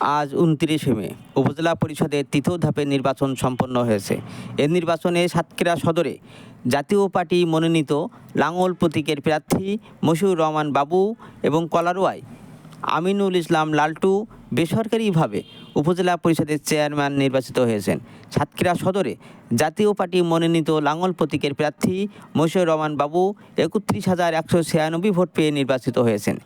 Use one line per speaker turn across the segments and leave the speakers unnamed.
আজ উনত্রিশে মে, উপজেলা পরিষদের তৃতীয় ধাপের নির্বাচন সম্পন্ন হয়েছে। এর নির্বাচনে সাতক্ষীরা সদরে জাতীয় পার্টি মনোনীত লাঙ্গল প্রতীকের প্রার্থী মশিউর রহমান বাবু এবং কলারোয়ায় আমিনুল ইসলাম লালটু বেসরকারিভাবে উপজেলা পরিষদের চেয়ারম্যান নির্বাচিত হয়েছেন। সাতক্ষীরা সদরে জাতীয় পার্টি মনোনীত লাঙ্গল প্রতীকের প্রার্থী মশিউর রহমান বাবু একত্রিশ হাজার একশো ছিয়ানব্বই ভোট পেয়ে নির্বাচিত হয়েছেন।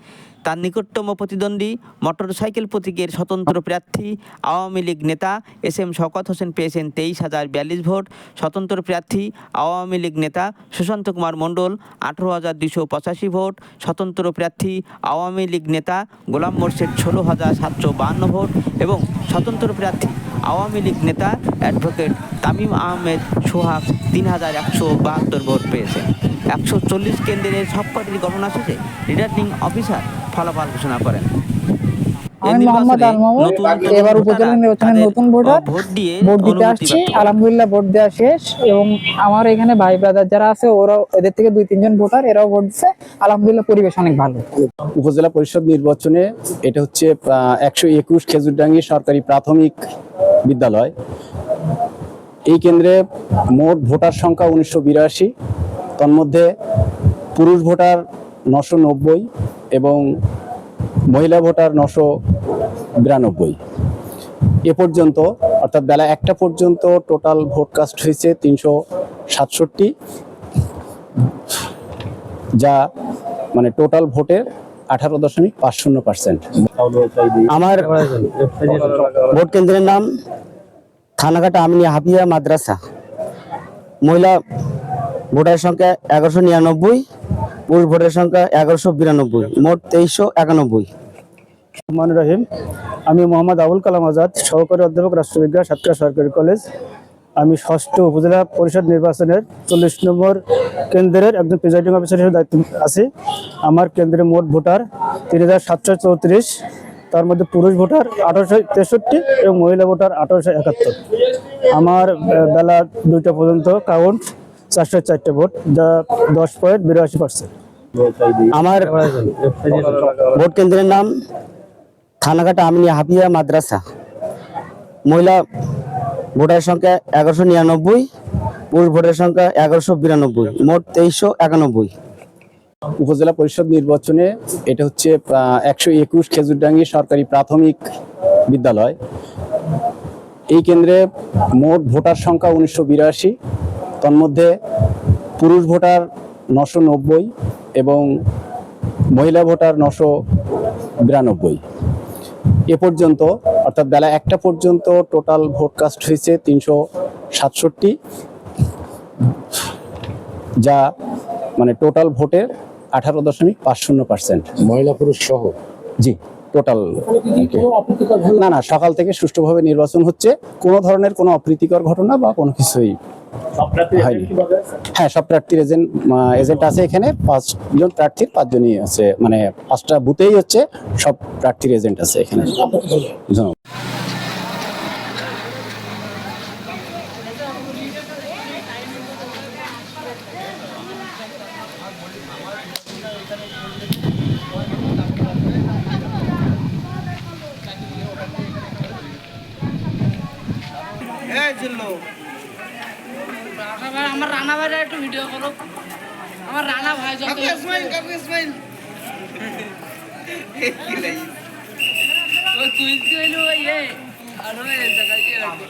তার নিকটতম প্রতিদ্বন্দ্বী মোটরসাইকেল প্রতীকের স্বতন্ত্র প্রার্থী আওয়ামী লীগ নেতা এস এম শওকত হোসেন পেয়েছেন তেইশ হাজার বিয়াল্লিশ ভোট। স্বতন্ত্র প্রার্থী আওয়ামী লীগ নেতা সুশান্ত কুমার মণ্ডল আঠেরো হাজার দুশো পঁচাশি ভোট। স্বতন্ত্র প্রার্থী আওয়ামী লীগ নেতা গোলাম মোর্শেদ ষোলো হাজার সাতশো বাহান্ন ভোট এবং স্বতন্ত্র প্রার্থী আওয়ামী লীগ নেতা অ্যাডভোকেট তামিম আহমেদ সোহাগ তিন হাজার একশো বাহাত্তর ভোট পেয়েছেন। একশো চল্লিশ কেন্দ্রের সব পার্টির গণনা শেষে রিটার্নিং অফিসার ফলাফল ঘোষণা করেন।
আমি মোহাম্মদ আল মামুন
নতুন নতুন
এবার উপজেলা নির্বাচনে নতুন ভোটার
ভোট
দিতে আসছি আলহামদুলিল্লাহ ভোট দেওয়া শেষ এবং আমার এখানে ভাই ব্রাদার যারা আছে ওরাও এদের থেকে দুই তিনজন ভোটার এরাও ভোট দিচ্ছে আলহামদুলিল্লাহ পরিবেশ অনেক ভালো।
উপজেলা পরিষদ নির্বাচনে এটা হচ্ছে একশো একুশ খেজুরডাঙ্গি সরকারি প্রাথমিক বিদ্যালয়। এই কেন্দ্রে মোট ভোটার সংখ্যা উনিশশো বিরাশি তন্মধ্যে পুরুষ ভোটার নশো নব্বই এবং মহিলা ভোটার নশো বিরানব্বই। এ পর্যন্ত, অর্থাৎ বেলা একটা পর্যন্ত টোটাল ভোট কাস্ট হয়েছে তিনশো সাতষট্টি, যা মানে টোটাল ভোটের আঠারো দশমিক পাঁচ শূন্য পার্সেন্ট
আমার ভোট কেন্দ্রের নাম থানাঘাটা আমিনিয়া হাফিয়া মাদ্রাসা। মহিলা ভোটার সংখ্যা এগারোশো নিরানব্বই পুরুষ ভোটার সংখ্যা এগারোশো বিরানব্বই, মোট তেইশশো একানব্বই।
রহমান রহিম, আমি মোহাম্মদ আবুল কালাম আজাদ, সহকারী অধ্যাপক রাষ্ট্রবিজ্ঞান, সাতক্ষীরা সরকারি কলেজ। আমি ষষ্ঠ উপজেলা পরিষদ নির্বাচনের চল্লিশ নম্বর কেন্দ্রের একজন প্রিজাইডিং অফিসার হিসেবে দায়িত্ব আছি। আমার কেন্দ্রে মোট ভোটার তিন হাজার সাতশো চৌত্রিশ, তার মধ্যে পুরুষ ভোটার আঠারোশো তেষট্টি এবং মহিলা ভোটার আঠারোশো একাত্তর। আমার বেলা দুইটা পর্যন্ত কাউন্ট চারশো চারটে ভোট যা দশ পয়েন্ট বিরাশি পার্সেন্ট।
আমার ভোট কেন্দ্রের নাম থানাঘাটা আমিনিয়া হাফিয়া মাদ্রাসা। মহিলা ভোটার সংখ্যা এগারোশো নিরানব্বই পুরুষ ভোটার সংখ্যা এগারোশো বিরানব্বই মোট তেইশশো একানব্বই।
উপজেলা পরিষদ নির্বাচনে এটা হচ্ছে একশো একুশ খেজুরডাঙ্গি সরকারি প্রাথমিক বিদ্যালয়। এই কেন্দ্রে মোট ভোটার সংখ্যা উনিশশো বিরাশি তন্মধ্যে পুরুষ ভোটার নশো নব্বই এবং মহিলা ভোটার নশো বিরানব্বই। এ পর্যন্ত অর্থাৎ বেলা একটা পর্যন্ত টোটাল ভোট কাস্ট হয়েছে তিনশো সাতষট্টি। যা মানে টোটাল ভোটের আঠারো দশমিক পাঁচ শূন্য পার্সেন্ট।
মহিলা পুরুষ সহ?
জি টোটাল। না না সকাল থেকে সুষ্ঠুভাবে নির্বাচন হচ্ছে। কোনো ধরনের কোনো অপ্রীতিকর ঘটনা বা কোনো কিছুই হয়নি। হ্যাঁ সব প্রার্থীর এজেন্ট এজেন্ট আছে এখানে। পাঁচজন প্রার্থীর পাঁচজনই আছে। মানে পাঁচটা বুথেই হচ্ছে সব প্রার্থীর এজেন্ট আছে এখানে। ধন্যবাদ
আমার রানা ভাইরা একটু ভিডিও করো। আমার রানা ভাই যত ওই কুইজ কইলো ইয়ে আর ওই জায়গায় কি রাখো।